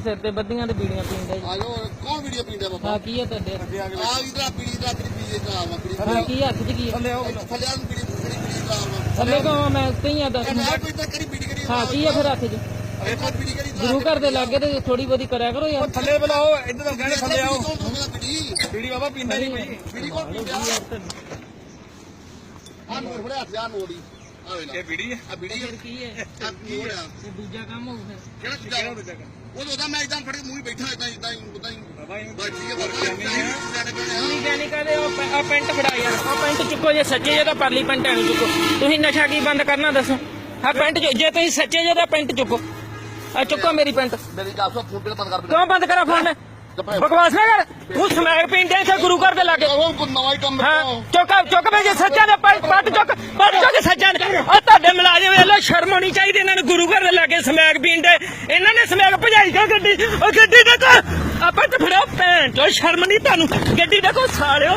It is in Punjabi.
ਸਿਰ ਤੇ ਬੱਦੀਆਂ ਤੇ ਬੀੜੀਆਂ ਪੀਂਦਾ ਜੀ। ਆ ਜਾਓ ਕੌਣ ਵੀਡੀਓ ਪੀਂਦਾ ਬਾਬਾ? ਹਾਂ ਕੀ ਹੈ ਤੁਹਾਡੇ? ਆ ਇਧਰ ਪੀੜੀ ਦਾ ਤੇਰੀ ਪੀਏ ਦਾ ਵਾ ਪੀੜੀ ਹਾਂ ਕੀ ਹੱਥ 'ਚ ਕੀ ਹੈ ਥੱਲੇ ਆਓ ਥੱਲੇ ਆ ਪੀੜੀ ਪੀੜੀ ਪੀੜੀ ਦਾ ਵਾ ਥੱਲੇ ਕਹਾਂ ਮੈਂ ਉੱਤੇ ਹੀ ਆ ਦੱਸ ਇਹ ਨਾ ਕੋਈ ਤਾਂ ਕਰੀ ਪੀੜੀ ਕਰੀ ਹਾਂ ਕੀ ਹੈ ਫਿਰ ਹੱਥ 'ਚ? ਇੱਕ ਵਾਰ ਪੀੜੀ ਕਰੀ ਗੁਰੂ ਘਰ ਦੇ ਲਾਗੇ ਤੇ ਥੋੜੀ ਬਹੁਤੀ ਕਰਿਆ ਕਰੋ ਯਾਰ। ਥੱਲੇ ਬੁਲਾਓ ਇੱਧਰ ਤੋਂ ਕਹਿੰਦੇ ਥੱਲੇ ਆਓ। ਬੀੜੀ ਬਾਬਾ ਪੀਂਦਾ ਨਹੀਂ ਪੀੜੀ ਕੌਣ ਪੀਂਦਾ? ਆ ਨੋੜ ਫੜਿਆ ਹੱਥ ਆ ਨੋੜੀ ਆ ਵੇ ਇਹ ਬੀੜੀ ਆ। ਬੀੜੀ ਫਿਰ ਕੀ ਹੈ? ਆ ਨੋੜ ਆ ਇਹ ਦੂਜਾ ਕੰਮ ਹੋਊ ਫਿਰ ਕਿਹੜਾ ਦੂਜਾ? ਉਹ ਉਹਦਾ ਮੈਂ ਇਦਾਂ ਫੜ ਕੇ ਮੂੰਹ ਹੀ ਬੈਠਾ ਇਦਾਂ ਇਦਾਂ ਹੀ ਉਦਾਂ ਹੀ। ਬਾਬਾ ਇਹ ਬਸ ਠੀਕ ਹੈ ਬਾਬਾ ਤੁਸੀਂ ਕਹਿ ਨਹੀਂ ਕਹਦੇ ਉਹ ਆ ਪੈਂਟ ਫੜਾ ਯਾਰ ਉਹ ਪੈਂਟ ਚੁੱਕੋ ਜੇ ਸੱਚੇ ਜੇ ਤਾਂ ਪਰਲੀ ਪੈਂਟ ਐਨੂੰ ਚੁੱਕੋ। ਤੁਸੀਂ ਨਸ਼ਾ ਕੀ ਬੰਦ ਕਰਨਾ ਦੱਸੋ? ਆ ਪੈਂਟ ਜੇ ਤੁਸੀਂ ਸੱਚੇ ਜੇ ਤਾਂ ਪੈਂਟ ਚੁੱਕੋ। ਆ ਚੁੱਕੋ ਮੇਰੀ ਪੈਂਟ। ਮੇਰੀ ਗੱਲ ਸੁਣ ਫੋਨ ਤੇ ਬੰਦ ਕਰ ਕਿਉਂ ਬੰਦ ਕਰਾਂ ਫੋਨ? ਬਕਵਾਸ ਨਾ ਕਰ ਤੂੰ ਸਮੈਕ ਪੀਂਦੇ ਇੱਥੇ ਗੁਰੂ ਘਰ ਦੇ ਲਾਗੇ। ਉਹ ਕੋਈ ਨਵਾਂ ਹੀ ਕੰਮ ਹਾਂ ਚੁੱਕ ਚੁੱਕ ਵੇ ਜੇ ਸੱਚਾ ਦੇ ਪੱਟ ਪੱਟ ਚੁੱਕ ਪੱਟ ਚੁੱਕ ਸੱਚਾ ਦੇ। ਆ ਤੁਹਾਡੇ ਮੁਲਾਜ਼ਮ ਵੇਖ ਲੋ ਸ਼ਰਮ ਆਉਣੀ ਚਾਹੀਦੀ ਇਹਨਾਂ ਨੂੰ ਗੁਰੂ ਘਰ ਦੇ ਲਾਗੇ ਸਮੈਕ ਪੀਂਦੇ। ਇਹਨਾਂ ਨੇ ਸਮੈਕ ਭਜਾਈ ਕਿਉਂ ਗੱਡੀ? ਉਹ ਗੱਡੀ ਦੇਖੋ ਆਪਾਂ ਤੇ ਫੜਿਓ ਭੈਣ ਚੋ ਸ਼ਰਮ ਨਹੀਂ ਤੁਹਾਨੂੰ। ਗੱਡੀ ਦੇਖੋ ਸਾਲਿਓ।